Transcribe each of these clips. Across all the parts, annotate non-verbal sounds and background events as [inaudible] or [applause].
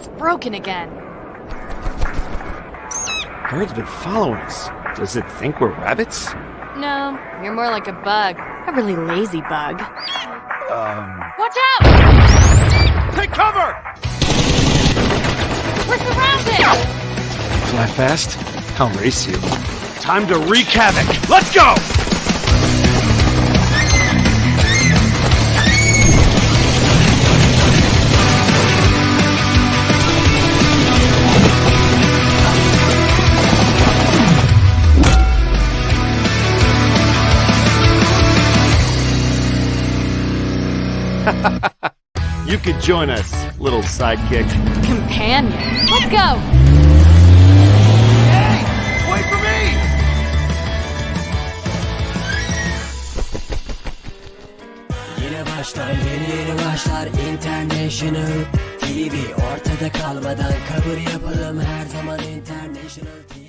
It's broken again. Bird's been following us. Does it think we're rabbits? No, you're more like a bug. A really lazy bug. Um. Watch out! Take cover! We're surrounded! Fly fast? I'll race you. Time to wreak havoc. Let's go! [laughs] you could join us, little sidekick. Companion. Let's go! Hey! Wait for me! Yine başlar yeni yeni başlar International TV Ortada kalmadan kabul yapalım her zaman International TV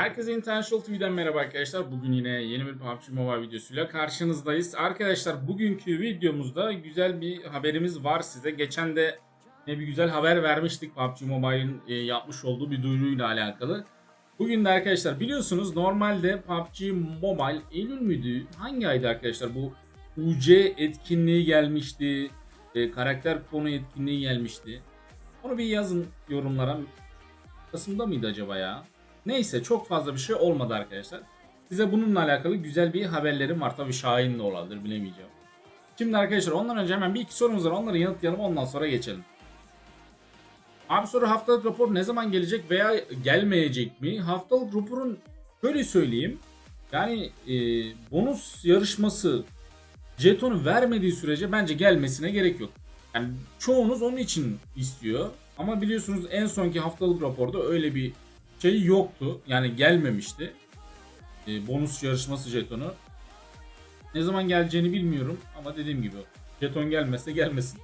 Herkese International TV'den merhaba arkadaşlar. Bugün yine yeni bir PUBG Mobile videosuyla karşınızdayız. Arkadaşlar bugünkü videomuzda güzel bir haberimiz var size. Geçen de ne bir güzel haber vermiştik PUBG Mobile'in e, yapmış olduğu bir duyuruyla alakalı. Bugün de arkadaşlar biliyorsunuz normalde PUBG Mobile Eylül müydü? Hangi aydı arkadaşlar bu UC etkinliği gelmişti. e, karakter konu etkinliği gelmişti. Onu bir yazın yorumlara. Kasım'da mıydı acaba ya? Neyse çok fazla bir şey olmadı arkadaşlar. Size bununla alakalı güzel bir haberlerim var. Tabii Şahin de olabilir bilemeyeceğim. Şimdi arkadaşlar ondan önce hemen bir iki sorumuz var. Onları yanıtlayalım ondan sonra geçelim. Abi soru haftalık rapor ne zaman gelecek veya gelmeyecek mi? Haftalık raporun şöyle söyleyeyim. Yani e, bonus yarışması jetonu vermediği sürece bence gelmesine gerek yok. Yani çoğunuz onun için istiyor. Ama biliyorsunuz en sonki haftalık raporda öyle bir şey yoktu. Yani gelmemişti. E, bonus yarışması jetonu. Ne zaman geleceğini bilmiyorum ama dediğim gibi jeton gelmezse gelmesin.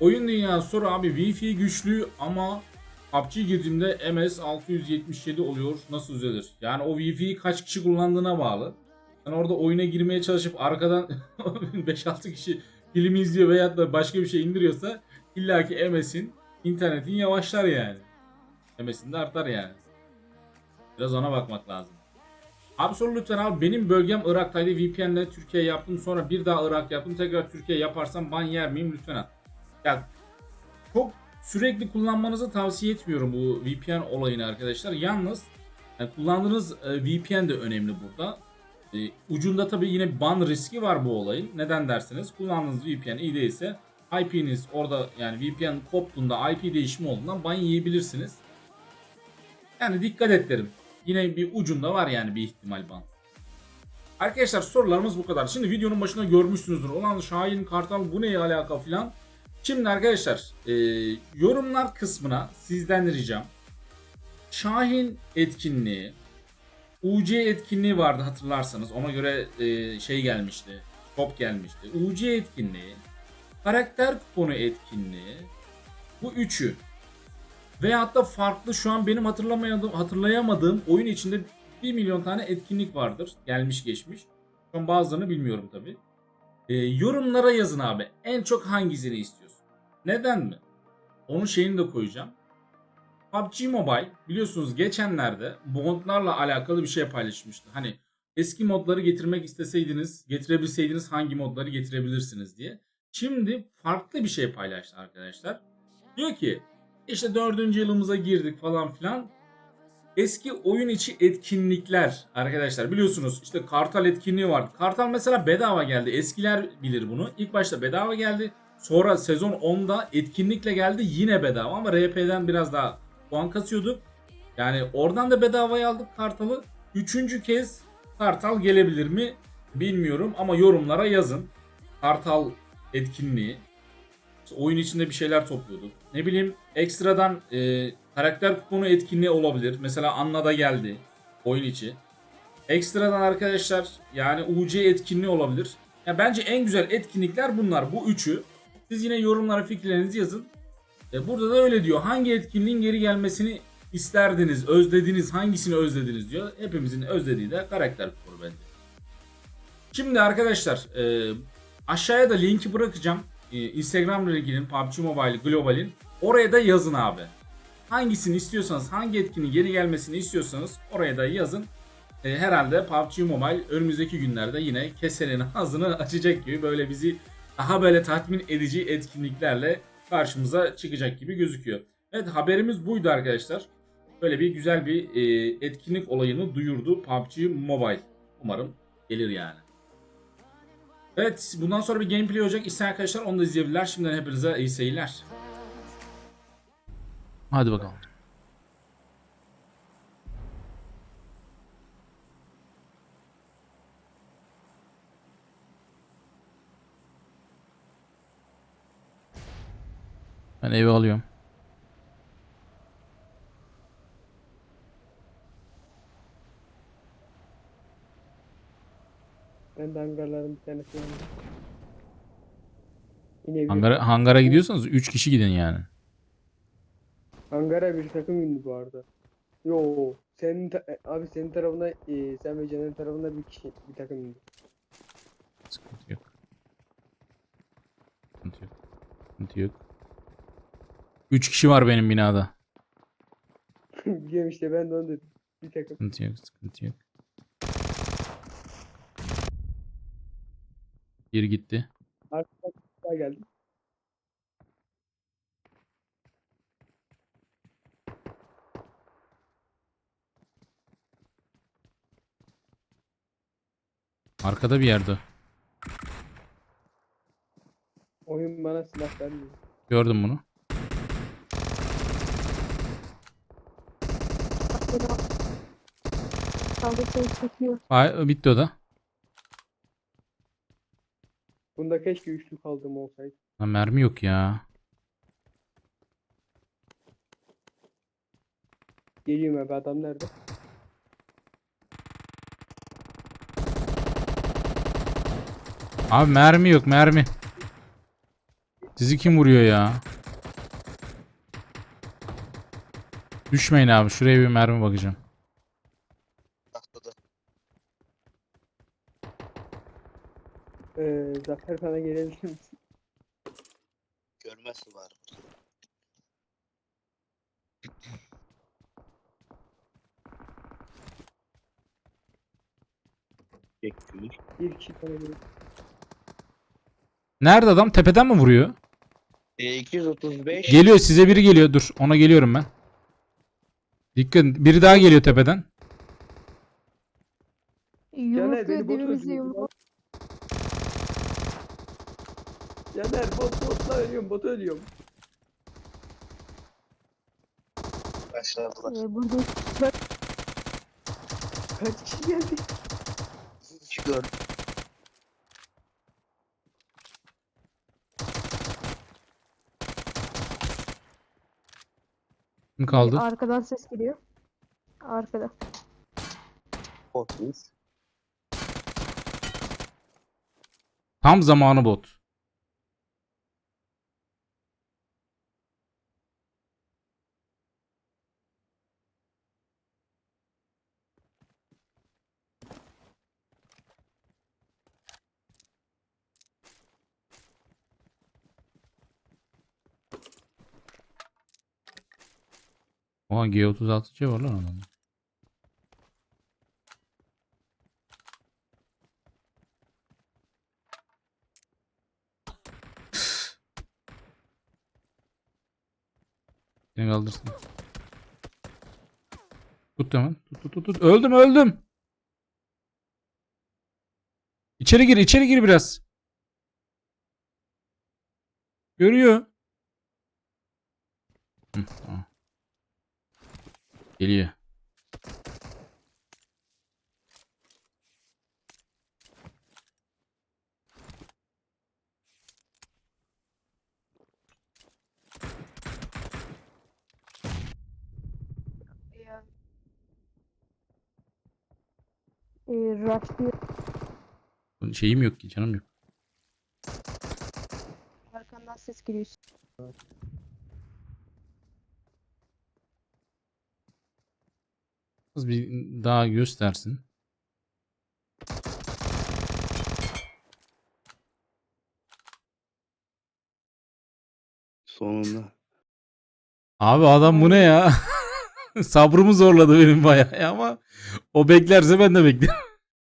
Oyun dünyası soru abi Wi-Fi güçlü ama PUBG girdiğimde MS 677 oluyor. Nasıl düzelir? Yani o Wi-Fi'yi kaç kişi kullandığına bağlı. Sen orada oyuna girmeye çalışıp arkadan [laughs] 5-6 kişi film izliyor veya da başka bir şey indiriyorsa illaki MS'in internetin yavaşlar yani. MS'in de artar yani. Biraz ona bakmak lazım. Abi soru lütfen abi benim bölgem Irak'taydı VPN'le Türkiye yaptım sonra bir daha Irak yaptım tekrar Türkiye yaparsam ban yer miyim lütfen at. Ya çok sürekli kullanmanızı tavsiye etmiyorum bu VPN olayını arkadaşlar. Yalnız yani kullandığınız e, VPN de önemli burada. E, ucunda tabii yine ban riski var bu olayın. Neden derseniz kullandığınız VPN iyi değilse IP'niz orada yani VPN koptuğunda IP değişimi olduğundan ban yiyebilirsiniz. Yani dikkat et derim. Yine bir ucunda var yani bir ihtimal ban. Arkadaşlar sorularımız bu kadar. Şimdi videonun başında görmüşsünüzdür. Olan Şahin Kartal bu neye alaka filan. Şimdi arkadaşlar e, yorumlar kısmına sizden ricam. Şahin etkinliği, UC etkinliği vardı hatırlarsanız. Ona göre e, şey gelmişti. Top gelmişti. UC etkinliği, karakter kuponu etkinliği. Bu üçü. Veyahut da farklı şu an benim hatırlamadığım, hatırlayamadığım oyun içinde 1 milyon tane etkinlik vardır. Gelmiş geçmiş. Şu an bazılarını bilmiyorum tabi. yorumlara yazın abi. En çok hangisini istiyorsun? Neden mi? Onun şeyini de koyacağım. PUBG Mobile biliyorsunuz geçenlerde modlarla alakalı bir şey paylaşmıştı. Hani eski modları getirmek isteseydiniz, getirebilseydiniz hangi modları getirebilirsiniz diye. Şimdi farklı bir şey paylaştı arkadaşlar. Diyor ki işte dördüncü yılımıza girdik falan filan. Eski oyun içi etkinlikler arkadaşlar biliyorsunuz işte Kartal etkinliği vardı. Kartal mesela bedava geldi. Eskiler bilir bunu. İlk başta bedava geldi. Sonra sezon 10'da etkinlikle geldi yine bedava ama RP'den biraz daha puan kasıyorduk. Yani oradan da bedavaya aldık Kartal'ı. Üçüncü kez Kartal gelebilir mi bilmiyorum ama yorumlara yazın. Kartal etkinliği. Oyun içinde bir şeyler topluyorduk. Ne bileyim ekstradan e, karakter kuponu etkinliği olabilir. Mesela Anna'da geldi oyun içi. Ekstradan arkadaşlar yani UC etkinliği olabilir. Ya bence en güzel etkinlikler bunlar. Bu üçü. Siz yine yorumlara fikirlerinizi yazın. E, burada da öyle diyor. Hangi etkinliğin geri gelmesini isterdiniz, özlediniz, hangisini özlediniz diyor. Hepimizin özlediği de karakter kuponu bence. Şimdi arkadaşlar e, aşağıya da linki bırakacağım. E, Instagram liginin PUBG Mobile Global'in oraya da yazın abi. Hangisini istiyorsanız, hangi etkinin geri gelmesini istiyorsanız oraya da yazın. E, herhalde PUBG Mobile önümüzdeki günlerde yine kesenin [laughs] ağzını açacak gibi böyle bizi daha böyle tatmin edici etkinliklerle karşımıza çıkacak gibi gözüküyor. Evet haberimiz buydu arkadaşlar. Böyle bir güzel bir e, etkinlik olayını duyurdu PUBG Mobile. Umarım gelir yani. Evet bundan sonra bir gameplay olacak. İsteyen arkadaşlar onu da izleyebilirler. Şimdiden hepinize iyi seyirler. Hadi bakalım. Ben evi alıyorum. Ben de hangarların bir. Yine bir Hangara, hangara gidiyorsanız 3 kişi gidin yani. hangara bir takım indi bu arada. Yo senin ta- e, abi senin tarafına e, sen ve Caner'in tarafına bir kişi bir takım indi. Sıkıntı yok. Sıkıntı yok. Sıkıntı yok. 3 kişi var benim binada. [laughs] Biliyorum işte ben de onu dedim. Bir takım. Sıkıntı yok. Sıkıntı yok. Bir gitti. Arkadan daha geldi. Arkada bir yerde. Oyun bana silah vermiyor. Gördüm bunu. Ay, bitti o da. Bunda keşke üçlü kaldığım olsaydı. Lan mermi yok ya. Geliyorum abi adam nerede? Abi mermi yok mermi. Sizi kim vuruyor ya? Düşmeyin abi. Şuraya bir mermi bakacağım. Ee, Zafer sana gelebilir misin? Görmezsin var. Bekliyor. Bir kişi sana gelir. Nerede adam? Tepeden mi vuruyor? E, 235 Geliyor size biri geliyor. Dur ona geliyorum ben. Dikkat biri daha geliyor tepeden. Yumrukluyor öldürüyor. yumruk. Caner bot botla ölüyorum bot ölüyorum. başladılar. Ee, burada Kaç kişi geldi? İki gördüm. Kim kaldı? arkadan ses geliyor. Arkada. Korkmuş. Tam zamanı bot. Oha G36C var lan adamda. [sighs] Seni kaldırsın. Tut hemen. Tut tut tut tut. Öldüm öldüm. İçeri gir içeri gir biraz. Görüyor. Hı, tamam. Geliyor. Ee, Şeyim yok ki canım yok. Arkandan ses geliyor. Az bir daha göstersin. Sonunda. Abi adam bu ne ya? [laughs] Sabrımı zorladı benim bayağı ya ama o beklerse ben de beklerim.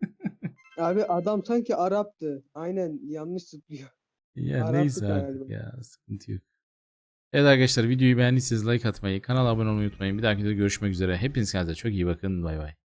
[laughs] Abi adam sanki Arap'tı. Aynen yanlış zıplıyor. Ya Araplık neyse artık galiba. ya sıkıntı yok. Evet arkadaşlar videoyu beğendiyseniz like atmayı, kanala abone olmayı unutmayın. Bir dahaki videoda görüşmek üzere. Hepiniz kendinize çok iyi bakın. Bay bay.